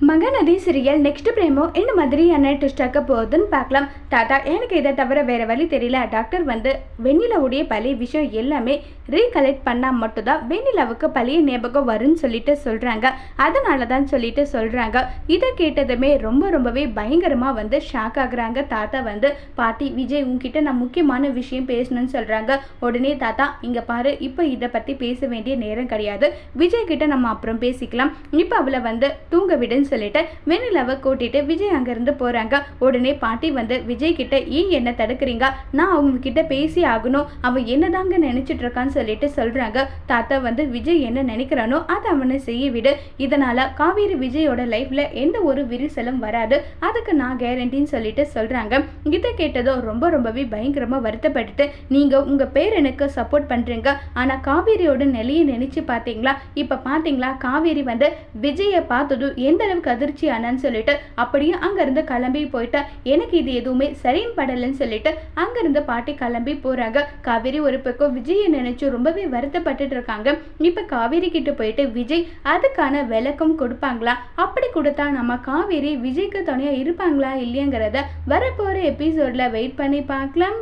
Mahanadi சிறியல் next பிரேமோ இந்த மாதிரியான ட்விஸ்டாக்க போகுதுன்னு பார்க்கலாம். தாத்தா எனக்கு இதை தவிர வேறு வழி தெரியல. டாக்டர் வந்து வெண்ணிலாவுடைய பழைய விஷயம் எல்லாமே ரீகலெக்ட் பண்ணால் மட்டும்தான் வெண்ணிலாவுக்கு பழைய ஞாபகம் வரும்னு சொல்லிட்டு சொல்கிறாங்க அதனால தான் சொல்லிட்டு சொல்கிறாங்க இதை கேட்டதுமே ரொம்ப ரொம்பவே பயங்கரமாக வந்து ஷாக் ஆகுறாங்க. தாத்தா வந்து பாட்டி விஜய் உங்ககிட்ட நான் முக்கியமான விஷயம் பேசணும்னு சொல்கிறாங்க உடனே தாத்தா இங்கே பாரு இப்போ இதை பற்றி பேச வேண்டிய நேரம் கிடையாது. விஜய் கிட்ட நம்ம அப்புறம் பேசிக்கலாம். இப்போ அவளை வந்து தூங்க விடுன்னு சொல்லிட்டு வெண்ணிலாவை கூட்டிட்டு விஜய் அங்கேருந்து போகிறாங்க உடனே பாட்டி வந்து விஜய் கிட்ட ஏன் என்ன தடுக்கிறீங்க? நான் அவங்க கிட்ட பேசி ஆகணும். அவன் என்னதாங்க நினைச்சிட்டு இருக்கான்னு சொல்லிட்டு சொல்றாங்க. தாத்தா வந்து விஜய் என்ன நினைக்கிறானோ அதை அவனை செய்ய விடு. இதனால காவேரி விஜயோட லைஃப்ல எந்த ஒரு விரிசலும் வராது. அதுக்கு நான் கேரண்டின்னு சொல்லிட்டு சொல்றாங்க. இதை கேட்டதோ ரொம்ப ரொம்பவே பயங்கரமா வருத்தப்பட்டுட்டு நீங்க உங்க பேரனுக்கு சப்போர்ட் பண்றீங்க. ஆனா காவேரியோட நிலையை நினைச்சு பார்த்தீங்களா? இப்ப பாத்தீங்களா காவேரி வந்து விஜயை பார்த்ததும் எந்த அளவுக்கு அதிர்ச்சி ஆனான்னு சொல்லிட்டு அப்படியே அங்கேருந்து கிளம்பி போயிட்டா எனக்கு இது எதுவுமே சரின்னு படலைன்னு சொல்லிட்டு அங்கேருந்து பாட்டி கிளம்பி போறாங்க. காவேரி ஒரு பக்கம் விஜயை நினைச்சு ரொம்பவே வருத்தப்பட்டுட்டு இருக்காங்க. இப்ப காவேரி கிட்ட போயிட்டு விஜய் அதுக்கான விளக்கம் கொடுப்பாங்களா? அப்படி கொடுத்தா நம்ம காவேரி விஜய்க்கு துணையா இருப்பாங்களா இல்லையாங்கிறத வரப்போற எபிசோட்ல வெயிட் பண்ணி பார்க்கலாம்.